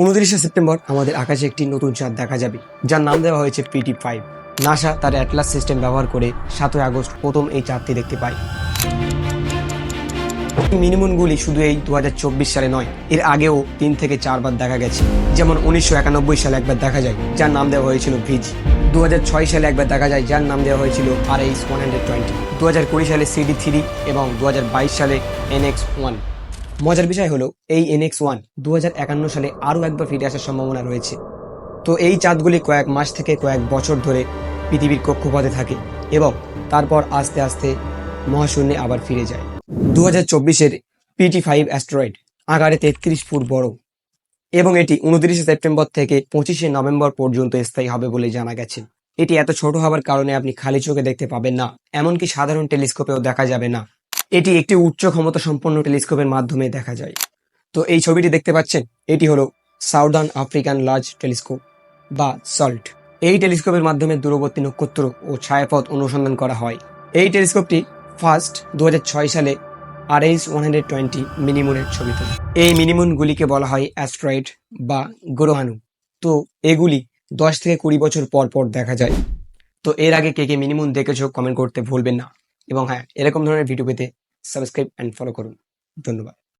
উনত্রিশে সেপ্টেম্বর আমাদের আকাশে একটি নতুন চাঁদ দেখা যাবে, যার নাম দেওয়া হয়েছে পিটি ফাইভ নাসা তার অ্যাটলাস সিস্টেম ব্যবহার করে সাতই আগস্ট প্রথম এই চাঁদটি দেখতে পায়। মিনিমুনগুলি শুধু এই দু হাজার চব্বিশ সালে নয়, এর আগেও তিন থেকে চারবার দেখা গেছে। যেমন উনিশশো একানব্বই সালে একবার দেখা যায়, যার নাম দেওয়া হয়েছিল ভিজ দু সালে একবার দেখা যায়, যার নাম দেওয়া হয়েছিল R H one hundred twenty দু হাজার কুড়ি সালে সিডি থ্রি এবং দু হাজার বাইশ সালে এনএক্স ওয়ান মজার বিষয় হলো, এই এনএক্স ওয়ান দু সালে আরও একবার ফিরে আসার সম্ভাবনা রয়েছে। তো এই চাঁদগুলি কয়েক মাস থেকে কয়েক বছর ধরে পৃথিবীর কক্ষপথে থাকে এবং তারপর আস্তে আস্তে মহাশূন্যে আবার ফিরে যায়। দু হাজার চব্বিশের পিটি ফাইভ অ্যাস্ট্রয়েড আকারে তেত্রিশ ফুট বড় এবং এটি উনত্রিশে সেপ্টেম্বর থেকে পঁচিশে নভেম্বর পর্যন্ত স্থায়ী হবে বলে জানা গেছে। এটি এত ছোট হওয়ার কারণে আপনি খালি চোখে দেখতে পাবেন না, এমনকি সাধারণ টেলিস্কোপেও দেখা যাবে না। এটি একটি উচ্চ ক্ষমতা সম্পন্ন টেলিস্কোপের মাধ্যমে দেখা যায়। তো এই ছবিটি দেখতে পাচ্ছেন, এটি হলো সাউদার্ন আফ্রিকান লার্জ টেলিস্কোপ বা সল্ট। এই টেলিস্কোপের মাধ্যমে দূরবর্তী নক্ষত্র ও ছায়াপথ অনুসন্ধান করা হয়। এই টেলিস্কোপটি ফার্স্ট দু হাজার ছয় সালে R H one hundred twenty মিনিমুনের ছবি তোলে। এই মিনিমুনগুলিকে বলা হয় অ্যাস্ট্রয়েড বা গ্রহাণু। তো এগুলি দশ থেকে কুড়ি বছর পর পর দেখা যায়। তো এর আগে কে কে মিনিমুন দেখেছ কমেন্ট করতে ভুলবেন না। এবং হ্যাঁ এরকম ধরনের ভিডিও পেতে সাবস্ক্রাইব অ্যান্ড ফলো করুন। ধন্যবাদ।